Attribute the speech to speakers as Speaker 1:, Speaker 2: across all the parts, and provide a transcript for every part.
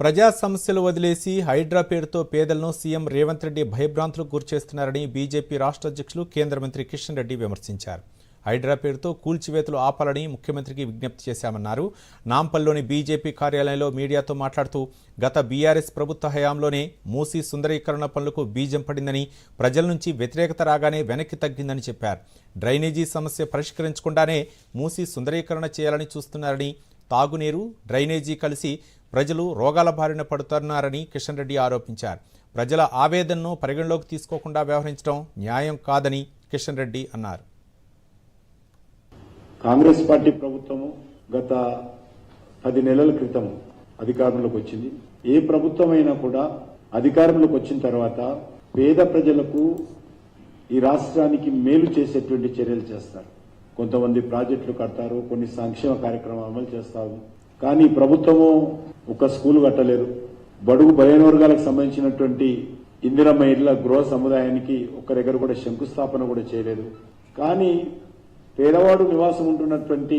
Speaker 1: ప్రజా సమస్యలు వదిలేసి హైడ్రా పేరుతో పేదలను సీఎం రేవంత్ రెడ్డి భయభ్రాంతులకు గురిచేస్తున్నారని బీజేపీ రాష్ట్ర అధ్యక్షులు కేంద్ర మంత్రి కిషన్ రెడ్డి విమర్శించారు. హైడ్రా పేరుతో కూల్చివేతలు ఆపాలని ముఖ్యమంత్రికి విజ్ఞప్తి చేశామన్నారు. నాంపల్లిలోని బీజేపీ కార్యాలయంలో మీడియాతో మాట్లాడుతూ గత బీఆర్ఎస్ ప్రభుత్వ హయాంలోనే మూసీ సుందరీకరణ పనులకు బీజం పడిందని ప్రజల నుంచి వ్యతిరేకత రాగానే వెనక్కి తగ్గిందని చెప్పారు. డ్రైనేజీ సమస్య పరిష్కరించకుండానే మూసీ సుందరీకరణ చేయాలని చూస్తున్నారని తాగునీరు డ్రైనేజీ కలిసి ప్రజలు రోగాల బారిన పడుతున్నారని కిషన్ రెడ్డి ఆరోపించారు. ప్రజల ఆవేదనను పరిగణలోకి తీసుకోకుండా వ్యవహరించడం న్యాయం కాదని కిషన్ రెడ్డి అన్నారు.
Speaker 2: కాంగ్రెస్ పార్టీ ప్రభుత్వము గత పది నెలల క్రితం అధికారంలోకి వచ్చింది. ఏ ప్రభుత్వమైనా కూడా అధికారంలోకి వచ్చిన తర్వాత పేద ప్రజలకు ఈ రాష్ట్రానికి మేలు చేసేటువంటి చర్యలు చేస్తారు. కొంతమంది ప్రాజెక్టులు కడతారు కొన్ని సంక్షేమ కార్యక్రమాలు అమలు చేస్తారు. కానీ ప్రభుత్వము ఒక స్కూల్ కట్టలేదు. బడుగు బలైన వర్గాలకు సంబంధించినటువంటి ఇందిరమ్మ ఇళ్ళ గృహ సముదాయానికి ఒక్క దగ్గర కూడా శంకుస్థాపన కూడా చేయలేదు. కానీ పేదవాడు నివాసం ఉంటున్నటువంటి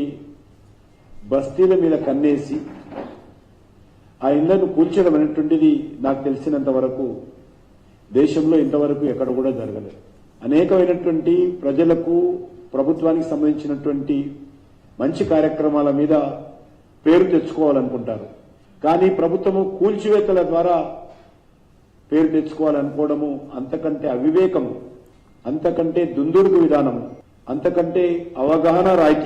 Speaker 2: బస్తీల మీద కన్నేసి ఆ ఇళ్ళను కూల్చడం అనేటువంటిది నాకు తెలిసినంత వరకు దేశంలో ఇంతవరకు ఎక్కడ కూడా జరగలేదు. అనేకమైనటువంటి ప్రజలకు ప్రభుత్వానికి సంబంధించినటువంటి మంచి కార్యక్రమాల మీద పేరు తెచ్చుకోవాలనుకుంటారు. కానీ ప్రభుత్వము కూల్చివేతల ద్వారా పేరు తెచ్చుకోవాలనుకోవడము అంతకంటే అవివేకము అంతకంటే దుందుడుకు విధానము అంతకంటే అవగాహన రాహిత్యం